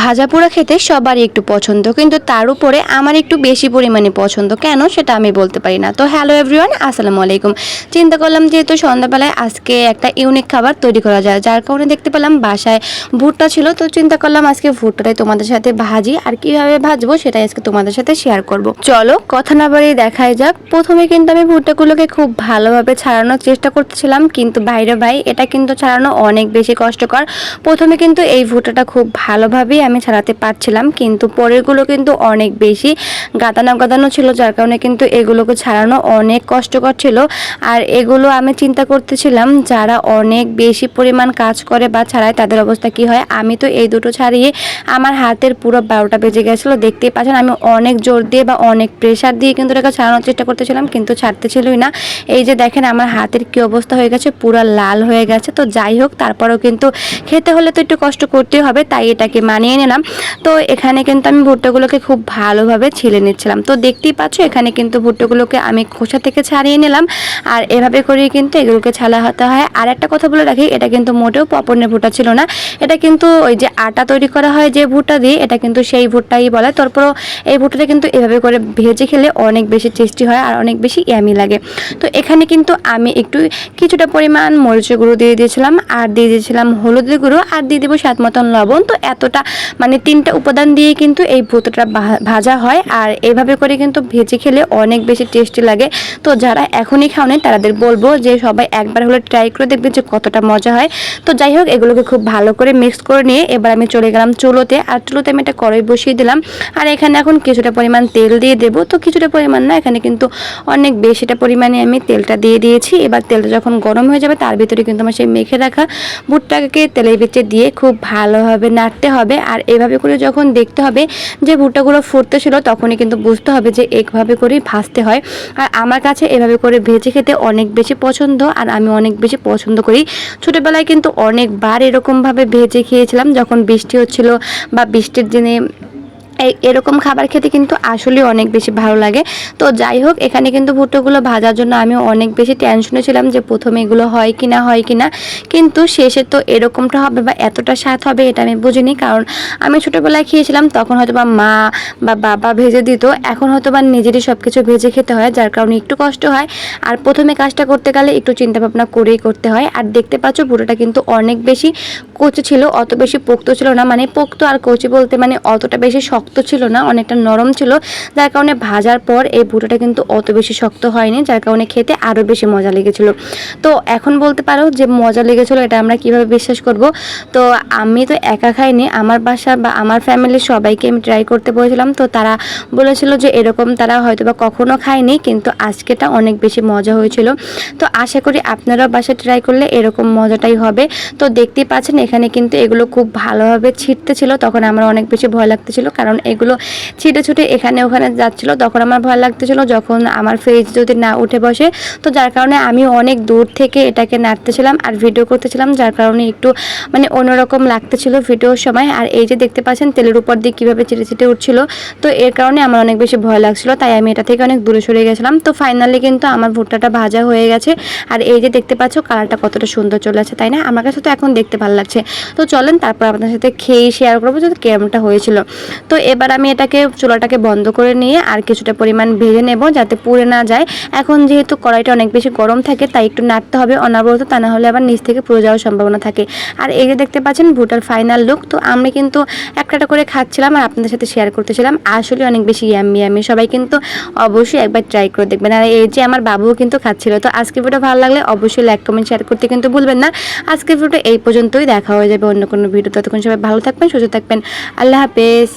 ভাজা পোড়া খেতে সবারই একটু পছন্দ, কিন্তু তার উপরে আমার একটু বেশি পরিমাণে পছন্দ। কেন? সেটা আমি বলতে পারি না। তো হ্যালো এভরিওয়ান আসসালামু আলাইকুম। চিন্তা করলাম যেহেতু সন্ধ্যাবেলায় আজকে একটা ইউনিক খাবার তৈরি করা যায়, যার কারণে দেখতে পেলাম বাসায় ভুট্টা ছিল। তো চিন্তা করলাম আজকে ভুট্টাটাই তোমাদের সাথে ভাজি, আর কীভাবে ভাজবো সেটাই আজকে তোমাদের সাথে শেয়ার করব। চলো, কথা না বাড়িয়ে দেখাই যাক। প্রথমে কিন্তু আমি ভুট্টাগুলোকে খুব ভালোভাবে ছাড়ানোর চেষ্টা করতেছিলাম, কিন্তু বাইরে ভাই, এটা কিন্তু ছাড়ানো অনেক বেশি কষ্টকর। প্রথমে কিন্তু এই ভুট্টাটা খুব ভালোভাবেই আমি ছাড়াতে পারছিলাম, কিন্তু পরেরগুলো কিন্তু অনেক বেশি গাদানো গাদানো ছিল, যার কারণে কিন্তু এগুলোকে ছাড়ানো অনেক কষ্টকর ছিল। আর এগুলো আমি চিন্তা করতেছিলাম, যারা অনেক বেশি পরিমাণ কাজ করে বা ছাড়ায়, তাদের অবস্থা কি হয়? আমি তো এই দুটো ছাড়িয়ে আমার হাতের পুরো বারোটা বেজে গেছিল, দেখতেই পাচ্ছেন আমি অনেক জোর দিয়ে বা অনেক প্রেশার দিয়ে কিন্তু এটাকে ছাড়ানোর চেষ্টা করতেছিলাম, কিন্তু ছাড়তে ছিলই না। এই যে দেখেন আমার হাতের কি অবস্থা হয়ে গেছে, পুরো লাল হয়ে গেছে, তো যাই হোক, তারপরেও কিন্তু খেতে হলে তো একটু কষ্ট করতেই হবে, তাই এটাকে মানিয়ে নিলাম। তো এখানে কিন্তু আমি ভুট্টাগুলোকে খুব ভালোভাবে ছিলে নিচ্ছিলাম। তো দেখতেই পাচ্ছ, এখানে কিন্তু ভুট্টাগুলোকে আমি খোসা থেকে ছাড়িয়ে নিলাম। আর এভাবে করেই কিন্তু এগুলোকে ছালা হতে হয়। আর একটা কথা বলে রাখি, এটা কিন্তু মোটেও পপনের ভুট্টা ছিল না। এটা কিন্তু ওই যে আটা তৈরি করা হয় যে ভুট্টা দিয়ে, এটা কিন্তু সেই ভুট্টাই বলে। তারপরও এই ভুট্টাটা কিন্তু এভাবে করে ভেজে খেলে অনেক বেশি টেস্টি হয় আর অনেক বেশি ইয়ামি লাগে। তো এখানে কিন্তু আমি একটু কিছুটা পরিমাণ মরিচের গুঁড়ো দিয়ে দিয়েছিলাম। আর দিয়ে দিয়েছিলাম হলুদের গুঁড়ো। আর দিয়ে দেবো স্বাদ মতন লবণ। তো এতটা মানে তিনটা উপাদান দিয়ে কিন্তু এই ভুতোটা ভাজা হয়। আর এইভাবে করে কিন্তু ভেজে খেলে অনেক বেশি টেস্টি লাগে। তো যারা এখনই খাওনি তাদের বলব যে সবাই একবার হলে ট্রাই করে দেখবে যে কতটা মজা হয়। তো যাই হোক, এগুলোকে খুব ভালো করে মিক্স করে নিয়ে এবার আমি চলে গেলাম চুলোতে। আর চুলোতে আমি একটা কড়াই বসিয়ে দিলাম। আর এখানে এখন কিছুটা পরিমাণ তেল দিয়ে দেবো। তো কিছুটা পরিমাণ না, এখানে কিন্তু অনেক বেশিটা পরিমাণে আমি তেলটা দিয়ে দিয়েছি। এবার তেলটা যখন গরম হয়ে যাবে, তার ভিতরে কিন্তু আমার সেই মেখে রাখা ভুট্টাকে তেলের ভিতরে দিয়ে খুব ভালোভাবে নাড়তে হবে। আর এভাবে করে যখন দেখতে হবে যে ভুট্টাগুলো ফুটতে ছিল, তখনই কিন্তু বুঝতে হবে যে একভাবে করেই ভাজতে হয়। আর আমার কাছে এভাবে করে ভেজে খেতে অনেক বেশি পছন্দ, আর আমি অনেক বেশি পছন্দ করি। ছোটোবেলায় কিন্তু অনেকবার এরকমভাবে ভেজে খেয়েছিলাম, যখন বৃষ্টি হচ্ছিল বা বৃষ্টির দিনে এরকম খাবার খেতে কিন্তু আসলে অনেক বেশি ভালো লাগে। তো যাই হোক, এখানে কিন্তু ভুট্টোগুলো ভাজার জন্য আমি অনেক বেশি টেনশনে ছিলাম যে প্রথমে এগুলো হয় কি না হয় কি না কিন্তু শেষে তো এরকমটা হবে বা এতটা স্বাদ হবে এটা আমি বুঝিনি। কারণ আমি ছোটোবেলায় খেয়েছিলাম, তখন হয়তো বা মা বা বাবা ভেজে দিত। এখন হয়তো বা নিজেরই সব কিছু ভেজে খেতে হয়, যার কারণে একটু কষ্ট হয়। আর প্রথমে কাজটা করতে গেলে একটু চিন্তা ভাবনা করেই করতে হয়। আর দেখতে পাচ্ছ ভুটোটা কিন্তু অনেক বেশি কচি ছিল, অত বেশি পোক্ত ছিল না। মানে পোক্ত আর কচি বলতে মানে অতটা বেশি শক্ত ছিল না, অনেকটা নরম ছিল। যার কারণে ভাজার পর এই ভুটোটা কিন্তু অত বেশি শক্ত হয়নি, যার কারণে খেতে আরও বেশি মজা লেগেছিল। তো এখন বলতে পারো যে মজা লেগেছিলো, এটা আমরা কীভাবে বিশ্বাস করব? তো আমি তো একা খাইনি, আমার বাসা বা আমার ফ্যামিলির সবাইকে আমি ট্রাই করতে বলেছিলাম। তো তারা বলেছিল যে এরকম তারা হয়তো বা কখনো খায়নি, কিন্তু আজকেটা অনেক বেশি মজা হয়েছিল। তো আশা করি আপনারাও বাসায় ট্রাই করলে এরকম মজাটাই হবে। তো দেখতেই পাচ্ছেন, এখানে কিন্তু এগুলো খুব ভালোভাবে ছিটতে ছিল, তখন আমার অনেক বেশি ভয় লাগতেছিল। কারণ এগুলো ছিটে ছুটে এখানে ওখানে যাচ্ছিল, তখন আমার ভয় লাগতেছিল যখন আমার ফেজ যদি না উঠে বসে। তো যার কারণে আমি অনেক দূর থেকে এটাকে নাড়তেছিলাম আর ভিডিও করতেছিলাম, যার কারণে একটু মানে অন্যরকম লাগতেছিল ভিডিওর সময়। আর এই যে দেখতে পাচ্ছেন তেলের উপর দিয়ে কীভাবে ছিটে ছিটে উঠছিল, তো এর কারণে আমার অনেক বেশি ভয় লাগছিল, তাই আমি এটা থেকে অনেক দূরে সরে গেছিলাম। তো ফাইনালি কিন্তু আমার ভুট্টাটা ভাজা হয়ে গেছে। আর এই যে দেখতে পাচ্ছ কালারটা কতটা সুন্দর চলে আছে তাই না? আমার কাছে তো এখন দেখতে ভালো লাগছে তো চলেন, তারপর আপনার সাথে খেয়ে শেয়ার করব যে কেমনটা হয়েছিল। তো এবার আমি এটাকে, চুলাটাকে বন্ধ করে নিয়ে আর কিছুটা পরিমাণ ভেজে নেব যাতে পুড়ে না যায়। এখন যেহেতু কড়াইটা অনেক বেশি গরম থাকে, তাই একটু নাড়তে হবে অনাবরত, তা না হলে আবার নিচ থেকে পুড়ে যাওয়ার সম্ভাবনা থাকে। আর এই যে দেখতে পাচ্ছেন, ভুটার ফাইনাল লুক তো আমি কিন্তু একটা করে খাচ্ছিলাম আর আপনাদের সাথে শেয়ার করতেছিলাম। আসলে অনেক বেশি ইয়াম্মি ইয়াম্মি সবাই কিন্তু অবশ্যই একবার ট্রাই করে দেখবেন। আর এই যে আমার বাবুও কিন্তু খাচ্ছিল, তো আজকে ভিডিও ভালো লাগলে অবশ্যই লাইক কমেন্ট শেয়ার করতে কিন্তু ভুলবেন না। আজকের ভিডিও এই পর্যন্তই দেখা হয়ে যাবে অন্য কোনো ভিডিও ততক্ষণ সবাই ভালো থাকবেন সুস্থ থাকবেন। আল্লাহ হাফেজ।